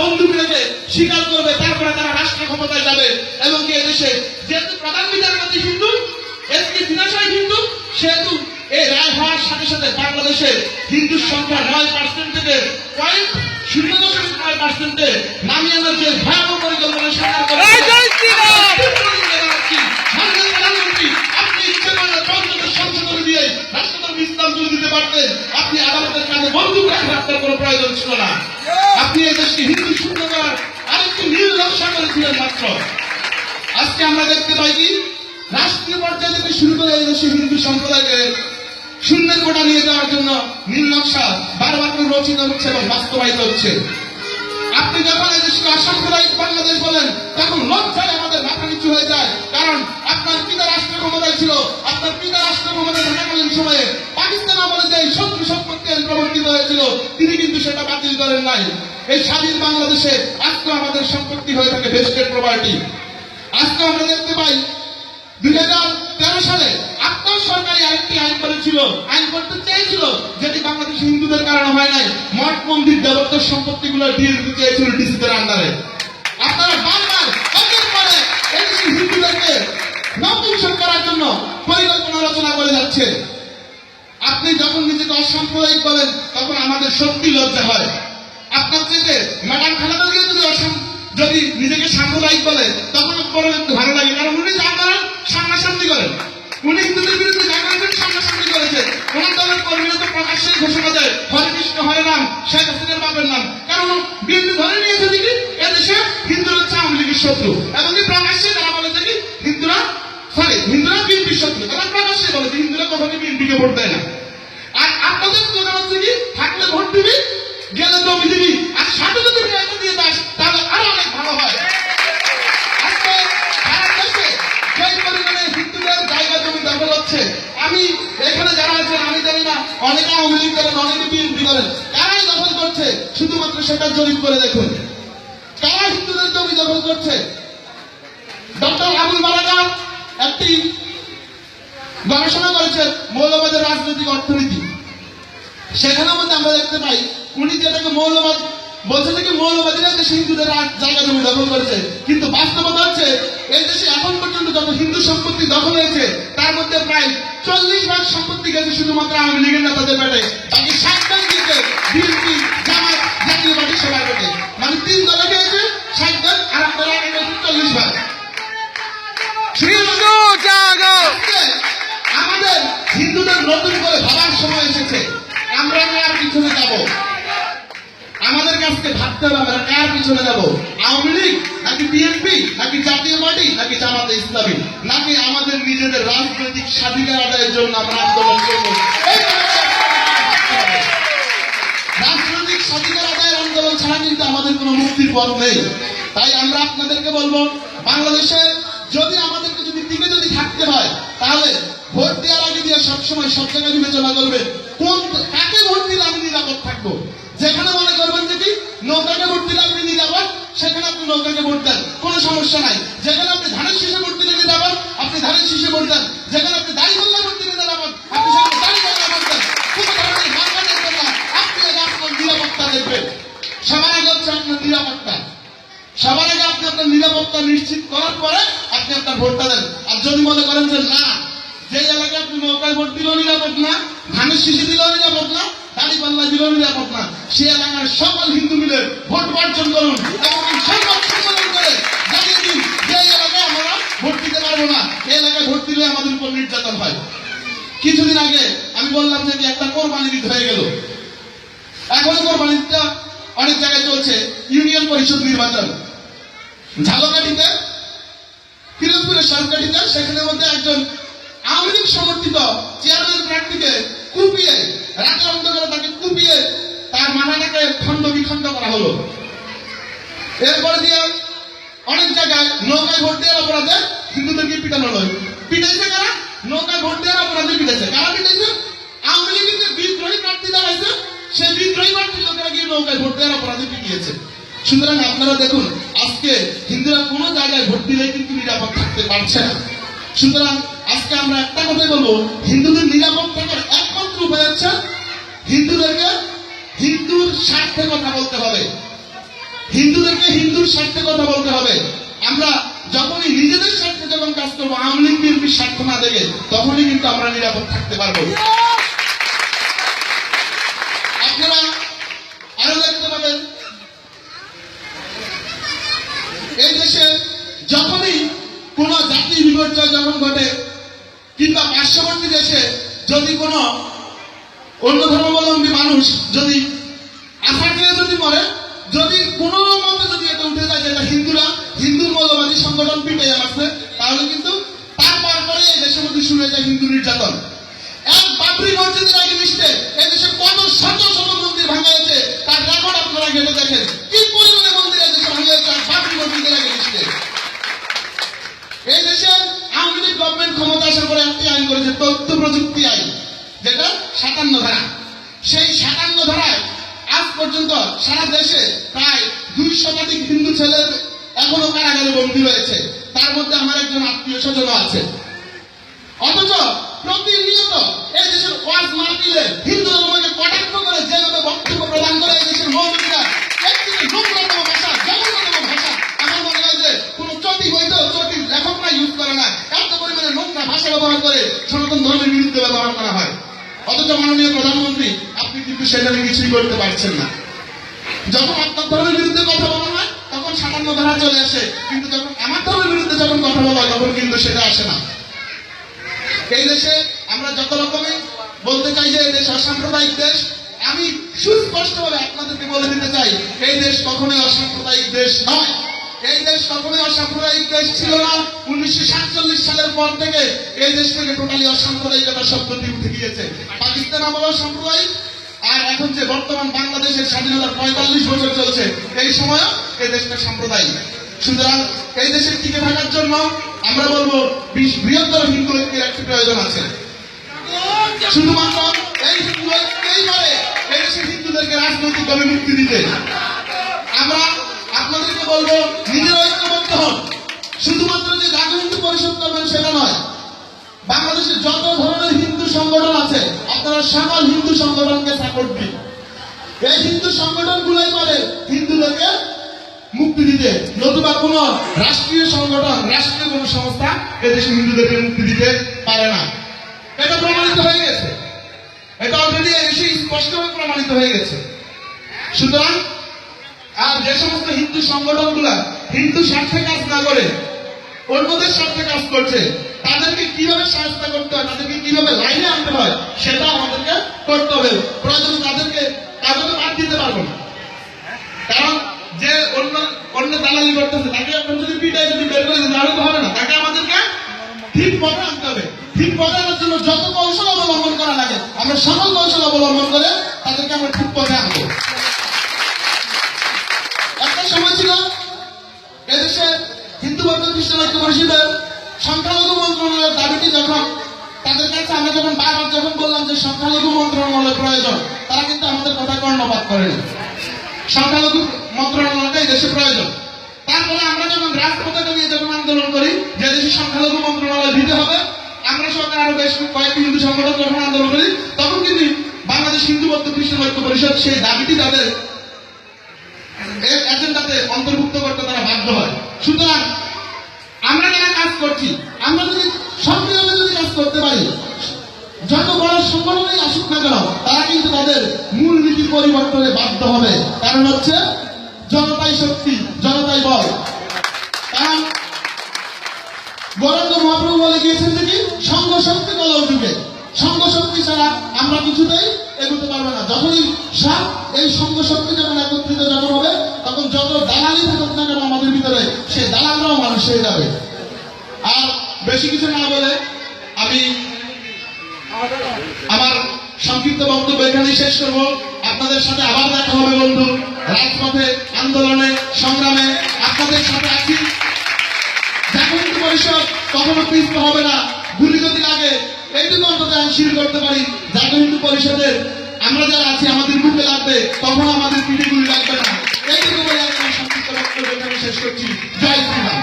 বন্দুক রেখে স্বীকার করবে তারপরে তারা রাষ্ট্র ক্ষমতায় যাবে এবং কি এদেশে যেহেতু প্রধান বিচারপতি হিন্দু এসকে দিনাশয় হিন্দু সেহেতু এই রায় হওয়ার সাথে সাথে বাংলাদেশে হিন্দুর সংখ্যা নয় পার্সেন্ট থেকে পয়েন্ট শূন্য দশমিক নয় পার্সেন্টে নামিয়ে আনার যে ভয়াবহ পরিকল্পনা সরকার আপনি আদালতের কাছে বন্দুক রাখা রাখার কোনো প্রয়োজন ছিল না। আপনি এই দেশকে হিন্দু করার আরেকটি করেছিলেন মাত্র। আজকে আমরা দেখতে পাই কি? রাষ্ট্রীয় পর্যায়ে থেকে শুরু করে এই দেশে হিন্দু সম্প্রদায়কে শূন্যের কোটা নিয়ে যাওয়ার জন্য নীল নকশা বারবার করে রচিত হচ্ছে এবং বাস্তবায়িত হচ্ছে। আপনি যখন এই দেশকে অসাম্প্রদায়িক বাংলাদেশ বলেন, তখন লজ্জায় আমাদের মাথা নিচু হয়ে যায়। কারণ আপনার পিতা রাষ্ট্র ক্ষমতায় ছিল, আপনার পিতা রাষ্ট্র ক্ষমতায় থাকাকালীন সময়ে পাকিস্তান তিনি কিন্তু সেটা বাতিল করেন নাই। এই স্বাধীন বাংলাদেশে আজকে আমাদের সম্পত্তি হয়ে থাকে ভেস্টেড প্রপার্টি আজকে আমরা দেখতে পাই, দুই হাজার তেরো সালে আপনার সরকারি আরেকটি আইন করেছিল। আইন করতে চেয়েছিল যেটি বাংলাদেশ হিন্দুদের কারণে হয় নাই। মঠ, মন্দির দেবতার সম্পত্তিগুলো দিয়ে দিতে চেয়েছিল ডিসিদের আন্ডারে। আপনারা বারবার অনেক পরে হিন্দুদেরকে নপুংসক করার জন্য পরিকল্পনা রচনা করে যাচ্ছে আপনি যখন নিজেকে অসাম্প্রদায়িক বলেন, তখন আমাদের সত্যি লজ্জা হয়। আপনার চেয়ে ম্যাডাম খালেদা জিয়া যদি অসাম, যদি নিজেকে সাম্প্রদায়িক বলে, তখন বড় একটু ভালো লাগে, কারণ উনি যা করেন, সামনাসামনি করেন। উনি হিন্দুদের বিরুদ্ধে যা করেছেন, সামনাসামনি করেছে। ওনার দলের কর্মীরা তো প্রকাশ্যেই ঘোষণা দেয় হরে কৃষ্ণ হরে নাম, শেখ হাসিনার বাপের নাম। কারণ বিএনপি ধরে নিয়েছে দেখি এদেশে হিন্দুরা হচ্ছে আওয়ামী লীগের শত্রু। এই প্রকাশ্যে তারা বলে দেখি হিন্দুরা সরি হিন্দুরা তারা প্রকাশ্যে বলে হিন্দুরা কখনই বিএনপিকে ভোট দেয় না। আর আপনাদের স্লোগান হচ্ছে কি, থাকলে ভোট দিবি, গেলে জমি দিবি, আর সাথে যদি একটা দিয়ে দাস, তাহলে আরও অনেক ভালো হয়। আজকে সারা দেশে যে পরিমাণে হিন্দুদের জায়গা জমি দখল হচ্ছে আমি এখানে যারা আছেন, আমি জানি না, অনেকে আওয়ামী লীগ করেন, অনেকে বিএনপি করেন। কারাই দখল করছে, শুধুমাত্র সেটা জরিপ করে দেখুন। কারা হিন্দুদের জমি দখল করছে। ডক্টর আবুল মালাকা একটি গবেষণা করেছেন মৌলবাদের রাজনৈতিক অর্থনীতি। সেখানের মধ্যে আমরা দেখতে পাই, উনি যেটাকে মৌলবাদ বলছে যে কি মৌলবাদীরা দেশে হিন্দুদের জায়গা জমি দখল করেছে। কিন্তু বাস্তবতা হচ্ছে, এই দেশে এখন পর্যন্ত যত হিন্দু সম্পত্তি দখল হয়েছে, তার মধ্যে প্রায় চল্লিশ ভাগ সম্পত্তি গেছে শুধুমাত্র আওয়ামী লীগের নেতাদের পেটে। বাকি ষাট ভাগ দিয়েছে বিএনপি, জামাত জাতীয় পার্টি সবার পেটে। মানে তিন নতুন করে ভাবার সময় এসেছে। আমরা কার পিছনে যাব। আমাদের কাছকে ভাবতে হবে আমরা কার পিছনে যাব? আওয়ামী লীগ নাকি বিএনপি নাকি জাতীয় পার্টি, নাকি জামাতে ইসলামী? নাকি আমাদের নিজেদের রাজনৈতিক স্বাধিকার আদায়ের জন্য আমরা আন্দোলন করব। রাজনৈতিক স্বাধিকার আদায়ের আন্দোলন ছাড়া কিন্তু আমাদের কোনো মুক্তির পথ নেই। তাই আমরা আপনাদেরকে বলব, বাংলাদেশে যদি আমাদেরকে যদি টিকে যদি থাকতে হয়, তাহলে ভোট দেওয়ার আগে দিয়ে সবসময় সব জায়গায় বিবেচনা করবেন কোন কাকে ভোট দিলে আমি নিরাপদ থাকব? যেখানে মনে করবেন যে কি, নৌকাকে ভোট দিলে আপনি নিরাপদ, সেখানে আপনি নৌকাকে ভোট দেন। কোনো সমস্যা নাই। যেখানে আপনি ধানের শীষে ভোট দিলে নিরাপদ, আপনি ধানের শীষে ভোট দেন। যেখানে আপনি দাড়ি পাল্লা ভোট দিলে নিরাপদ, আপনি সেখানে দাড়ি পাল্লা ভোট দেন। কোনো ধরনের মার্কা দেখবেন না। আপনি আগে আপনার নিরাপত্তা দেখবেন। সবার আগে হচ্ছে আপনার নিরাপত্তা। সবার আগে আপনি আপনার নিরাপত্তা নিশ্চিত করার পরে আপনি আপনার ভোটটা দেন। আর যদি মনে করেন যে না যে এলাকায় আপনি নৌকায় ভোট দিলেও নিরাপদ না, ধানের শিশি দিলেও নিরাপদ না, দাড়ি পাল্লা দিলেও নিরাপদ না সে এলাকার সকল হিন্দু মিলে ভোট বর্জন করুন এবং সংবাদ এলাকায় আমরা ভোট দিতে পারব না। এলাকায় ভোট দিলে আমাদের উপর নির্যাতন হয়। কিছুদিন আগে আমি বললাম যে একটা কোরবানি ঈদ হয়ে গেল। এখন কোরবানিটা অনেক জায়গায় চলছে। ইউনিয়ন পরিষদ নির্বাচন। ঝালকাঠিতে পিরোজপুরের সরকারিতে সেখানের মধ্যে একজন আওয়ামী লীগ সমর্থিত চেয়ারম্যান প্রার্থীকে কুপিয়ে রাজা অন্ধকারে তাকে কুপিয়ে তার মাথাটাকে খণ্ড বিখণ্ড করা হলো। এরপরে দিয়ে অনেক জায়গায় নৌকায় ভোট দেওয়ার অপরাধে হিন্দুদেরকে পিটানো হলো। পিটাইছে কারা? নৌকায় ভোট দেওয়ার অপরাধে পিটাইছে। কারা পিটাইছে? আওয়ামী লীগের যে বিদ্রোহী প্রার্থী দাঁড়াইছে সেই বিদ্রোহী প্রার্থী লোকেরা গিয়ে নৌকায় ভোট দেওয়ার অপরাধে পিটিয়েছে। সুতরাং আপনারা দেখুন, আজকে হিন্দুরা কোনো জায়গায় ভোট দিলে কিন্তু নিরাপদ থাকতে পারছে না। সুতরাং আজকে আমরা একটা কথাই বলব, হিন্দুদের নিরাপদ থাকার একমাত্র উপায় হচ্ছে হিন্দুদেরকে হিন্দুর স্বার্থে কথা বলতে হবে। হিন্দুদেরকে হিন্দুর স্বার্থে কথা বলতে হবে। আমরা যখনই নিজেদের স্বার্থে যখন কাজ করব, আওয়ামী লীগ বিএনপির স্বার্থ না দেখে তখনই কিন্তু আমরা নিরাপদ থাকতে পারব। আপনারা আরও দেখতে পাবেন, এই দেশে যখনই কোন জাতি বিপর্যয় যখন ঘটে যদি কোন অন্য ধর্মাবলম্বী মানুষ যদি যদি মরে যদি কোন মতে যদি এটা উঠে যায় যেটা হিন্দুরা, হিন্দু মৌলবাদী সংগঠন পিটে আসছে তাহলে কিন্তু তারপর পরে এই দেশের মধ্যে শুরু হয়ে যায় হিন্দু নির্যাতন। এক বাবরি মসজিদের আগে লিস্টে এই দেশে কত শত শত মন্দির ভাঙা হয়েছে, তার রেকর্ড আপনারা ঘেটে দেখেন। কি পরিমাণে মন্দির এই দেশে ভাঙা হয়েছে, আর বাবরি মসজিদের আগে লিস্টে এই দেশে আওয়ামী লীগ গভর্নমেন্ট ক্ষমতা আসার পরে একটি আইন করেছে তথ্য প্রযুক্তি আইন, যেটা সাতান্ন ধারা। সেই সাতান্ন ধারায় আজ পর্যন্ত সারা দেশে প্রায় দুই শতাধিক হিন্দু ছেলে এখনও কারাগারে বন্দী রয়েছে। তার মধ্যে আমার একজন আত্মীয় স্বজন আছে। অথচ প্রতিনিয়ত এই দেশের ওয়াজ মাহফিলে হিন্দু ধর্মকে কটাক্ষ করে যেভাবে বক্তব্য প্রদান করে এই দেশের মৌলবীরা একদিকে নোংরাতম ভাষা জঘন্যতম ভাষা আমার মনে হয় যে কোনো চটি বইতেও চটির লেখকরা ইউজ করে না এত পরিমাণে নোংরা ভাষা ব্যবহার করে সনাতন ধর্মের বিরুদ্ধে ব্যবহার করা হয় অথচ মাননীয় প্রধানমন্ত্রী আপনি কিন্তু সেটা নিয়ে কিছুই করতে পারছেন না। যখন আপনার ধর্মের বিরুদ্ধে কথা বলা হয়, তখন সামান্য ধারা চলে আসে। কিন্তু যখন আমার ধর্মের বিরুদ্ধে যখন কথা বলা হয়, তখন কিন্তু সেটা আসে না। এই দেশে আমরা যত রকমের বলতে চাই যে দেশ অসাম্প্রদায়িক দেশ, আমি সুস্পষ্টভাবে আপনাদেরকে বলে দিতে চাই, এই দেশ কখনোই অসাম্প্রদায়িক দেশ নয়। এই দেশ কখনোই অসাম্প্রদায়িক দেশ ছিল না। উনিশশো সাতচল্লিশ সালের পর থেকে এই দেশ থেকে টোটালি অসাম্প্রদায়িকতা শব্দটি উঠে গিয়েছে। পাকিস্তান আমল অসাম্প্রদায়িক আর এখন যে বর্তমান বাংলাদেশের স্বাধীনতার পঁয়তাল্লিশ বছর চলছে, এই সময়ও এই দেশটা সাম্প্রদায়িক। সুতরাং এই দেশের টিকে থাকার জন্য আমরা বলব বৃহত্তর হিন্দু ঐক্যের একটি প্রয়োজন আছে। শুধুমাত্র এই হিন্দু ঐক্যই পারে এই দেশের হিন্দুদেরকে রাজনৈতিকভাবে মুক্তি দিতে। আমরা আপনাদেরকে বলব, নিজের ঐক্যবদ্ধ হন। শুধুমাত্র যে হিন্দু পরিষদ করবেন সেটা নয়, বাংলাদেশের যত ধরনের হিন্দু সংগঠন আছে আপনারা সকল হিন্দু সংগঠনকে সাপোর্ট দিন এই হিন্দু সংগঠন গুলাই পারে হিন্দুদেরকে মুক্তি দিতে। নতুবা কোন রাষ্ট্রীয় সংগঠন, রাষ্ট্রীয় কোন সংস্থা এদেশে হিন্দুদেরকে মুক্তি দিতে পারে না। এটা প্রমাণিত হয়ে গেছে। এটা অলরেডি এসে স্পষ্টভাবে প্রমাণিত হয়ে গেছে। সুতরাং আর যে সমস্ত হিন্দু সংগঠনগুলা হিন্দু স্বার্থে কাজ না করে অন্যদের স্বার্থে কাজ করছে তাদেরকে কীভাবে সাহায্য করতে হয়, তাদেরকে কীভাবে লাইনে আনতে হয়, সেটা আমাদেরকে করতে হবে। প্রয়োজন তাদেরকে কাগজে বাদ দিতে পারব না। কারণ যে অন্য অন্য দালালি করতেছে, তাকে এখন যদি পিটাই যদি বের করে তাহলে তো হবে না। তাকে আমাদেরকে ঠিক পথে আনতে হবে। ঠিক পথে আনার জন্য যত কৌশল অবলম্বন করা লাগে, আমরা সকল কৌশল অবলম্বন করে তাদেরকে আমরা ঠিক পথে আনব। একটা সময় ছিল, এদেশে হিন্দু বৌদ্ধ খ্রিস্টান ঐক্য দাবিটি যখন তাদের কাছে আমরা যখন বারবার যখন বললাম যে সংখ্যালঘু মন্ত্রণালয় প্রয়োজন, তারা কিন্তু আমাদের কথা কর্ণপাত করেনি। সংখ্যালঘু মন্ত্রণালয়টা এই দেশে প্রয়োজন। তারপরে আমরা যখন রাজপথে নিয়ে যখন আন্দোলন করি, যে দেশে সংখ্যালঘু মন্ত্রণালয় দিতে হবে, আমরা সরকার আরও বেশ কয়েকটি হিন্দু সংগঠন যখন আন্দোলন করি, তখন কিন্তু বাংলাদেশ হিন্দু বৌদ্ধ খ্রিস্টান ঐক্য পরিষদ সেই দাবিটি তাদের এজেন্ডাতে অন্তর্ভুক্ত করতে তারা বাধ্য হয়। সুতরাং আমরা যারা কাজ করছি, আমরা যদি সক্রিয়ভাবে যদি কাজ করতে পারি যত বড় সংগঠনেই আসুক না কেন, তারা কিন্তু তাদের মূল নীতি পরিবর্তনে বাধ্য হবে। কারণ হচ্ছে, জনতাই শক্তি, জনতাই বল। কারণ গৌরাঙ্গ মহাপ্রভু বলে গিয়েছেন যে কি? সঙ্গ শক্তি বলা যুগে সঙ্গ শক্তি ছাড়া আমরা কিছুতেই এগোতে পারব না। যখনই সব এই সঙ্গ শক্তি যখন একত্রিত যখন হবে, তখন যত দালালি থাকুক না কেন আমাদের ভিতরে সেই দালালরাও মানুষ হয়ে যাবে। আর বেশি কিছু না বলে আমার সংক্ষিপ্ত বক্তব্য এখানেই শেষ করব। আপনাদের সাথে আবার দেখা হবে বন্ধু। রাজপথে, আন্দোলনে, সংগ্রামে আপনাদের সাথে আছি। হিন্দু পরিষদ, কখনো পিছতে হবে না। গুলি যদি লাগে, এইটুকু অন্তত আমি শির করতে পারি। হিন্দু পরিষদের। আমরা যারা আছি, আমাদের বুকে লাগবে, তখন আমাদের পিঠে গুলি লাগবে না। এইটুকু বলে আমি সংক্ষিপ্ত বক্তব্য এখানে শেষ করছি। জয় শ্রীরাম।